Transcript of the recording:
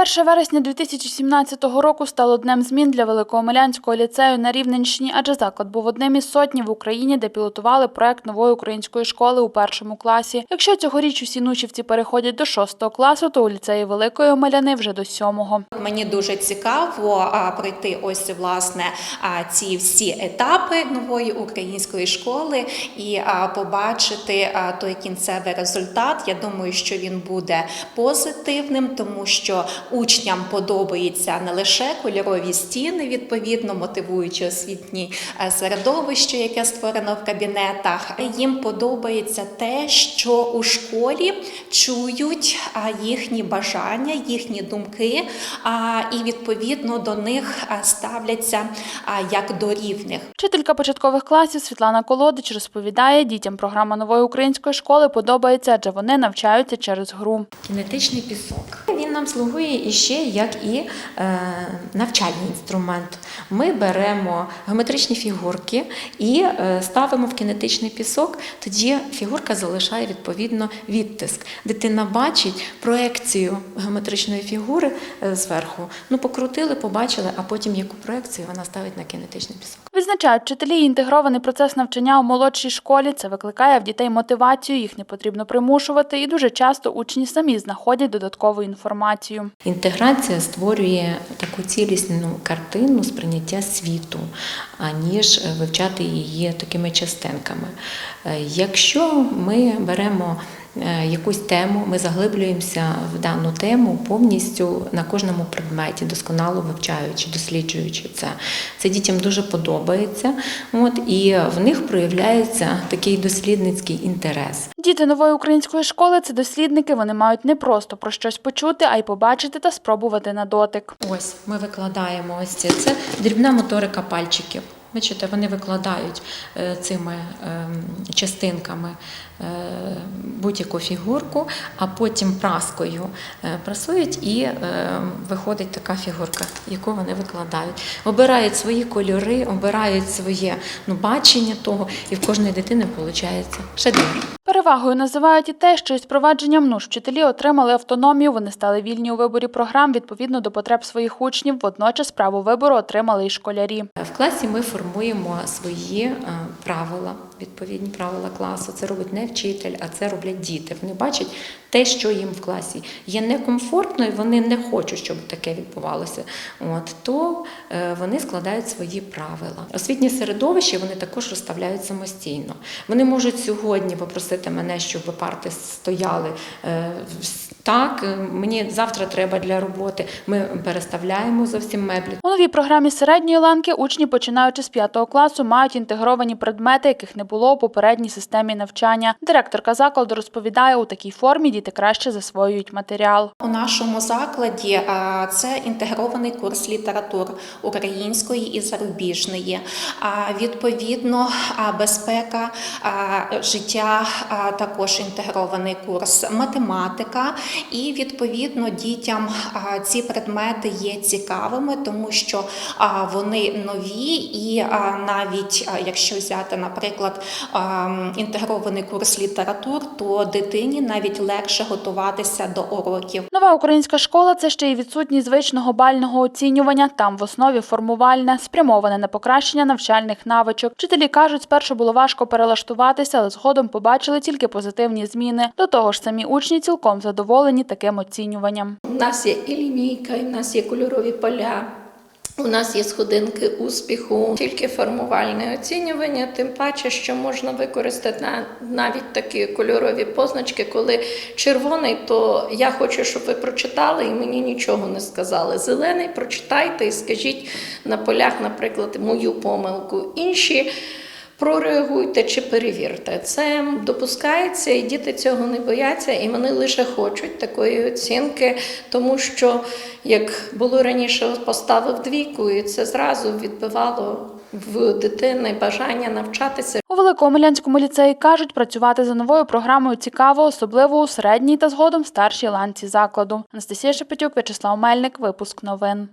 1 вересня 2017 року стало днем змін для Великоомелянського ліцею на Рівненщині, адже заклад був одним із сотні в Україні, де пілотували проект нової української школи у першому класі. Якщо цьогоріч усі нучівці переходять до шостого класу, то у ліцеї Великої Омеляни вже до сьомого. Мені дуже цікаво пройти ось власне ці всі етапи нової української школи і побачити той кінцевий результат. Я думаю, що він буде позитивним, тому що учням подобається не лише кольорові стіни, відповідно мотивуючи освітні е, середовище, яке створено в кабінетах. Їм подобається те, що у школі чують їхні бажання, їхні думки, а, і відповідно до них ставляться як до рівних. Вчителька початкових класів Світлана Колодич розповідає, дітям програма нової української школи подобається, адже вони навчаються через гру. Кінетичний пісок. Він нам слугує іще як і е, навчальний інструмент. Ми беремо геометричні фігурки і е, ставимо в кінетичний пісок, тоді фігурка залишає відповідно відтиск. Дитина бачить проекцію геометричної фігури е, зверху. Ну, покрутили, побачили, а потім яку проекцію вона ставить на кінетичний пісок. Відзначають вчителі інтегрований процес навчання у молодшій школі. Це викликає в дітей мотивацію, їх не потрібно примушувати, і дуже часто учні самі знаходять додаткову інформацію. Інтеграція створює таку цілісну картину сприйняття світу, аніж вивчати її такими частинками. Е, Якщо ми беремо якусь тему, ми заглиблюємося в дану тему повністю на кожному предметі, досконало вивчаючи, досліджуючи це. Це дітям дуже подобається, от, і в них проявляється такий дослідницький інтерес. Діти нової української школи це дослідники. Вони мають не просто про щось почути, а й побачити та спробувати на дотик. Ось ми викладаємо ось це. Це дрібна моторика пальчиків. Бачите, вони викладають е, цими ем, частинками е, будь-яку фігурку, а потім праскою е, прасують і виходить така фігурка, яку вони викладають. Обирають свої кольори, обирають своє ну, бачення того, і в кожної дитини виходить шедевр. Перевагою називають і те, що із впровадженням нуж вчителі отримали автономію. Вони стали вільні у виборі програм відповідно до потреб своїх учнів. Водночас право вибору отримали і школярі. В класі ми формуємо свої е, правила, відповідні правила класу. Це робить не вчитель, а це роблять діти. Вони бачать те, що їм в класі є некомфортно, і вони не хочуть, щоб таке відбувалося. От то е, вони складають свої правила. Освітнє середовище вони також розставляють самостійно. Вони можуть сьогодні попросити мене, щоб парти стояли е, так. е, Мені завтра треба для роботи. Ми переставляємо зовсім меблі. У новій програмі середньої ланки учні, починаючи з 5 класу, мають інтегровані предмети, яких не було у попередній системі навчання. Директорка закладу розповідає, у такій формі діти краще засвоюють матеріал. У нашому закладі це інтегрований курс літератур української і зарубіжної. А, Відповідно, безпека життя також інтегрований курс математика. І відповідно дітям ці предмети є цікавими, тому що вони нові, і навіть якщо взяти, наприклад, інтегрований курс літератур, то дитині навіть легше готуватися до уроків. Нова українська школа це ще й відсутність звичного бального оцінювання. Там в основі формувальне, спрямоване на покращення навчальних навичок. Вчителі кажуть, спершу було важко перелаштуватися, але згодом побачили тільки позитивні зміни. До того ж, самі учні цілком задоволені таким оцінюванням. У нас є і лінійка, і в нас є кольорові поля. У нас є сходинки успіху, тільки формувальне оцінювання, тим паче, що можна використати навіть такі кольорові позначки, коли червоний, то я хочу, щоб ви прочитали і мені нічого не сказали. Зелений прочитайте і скажіть на полях, наприклад, мою помилку. Інші прореагуйте чи перевірте. Це допускається, і діти цього не бояться, і вони лише хочуть такої оцінки, тому що, як було раніше, поставив двійку, і це зразу відбивало в дитини бажання навчатися. У Великоомелянському ліцеї кажуть, працювати за новою програмою цікаво, особливо у середній та згодом старшій ланці закладу. Анастасія Шепетюк, В'ячеслав Мельник, випуск новин.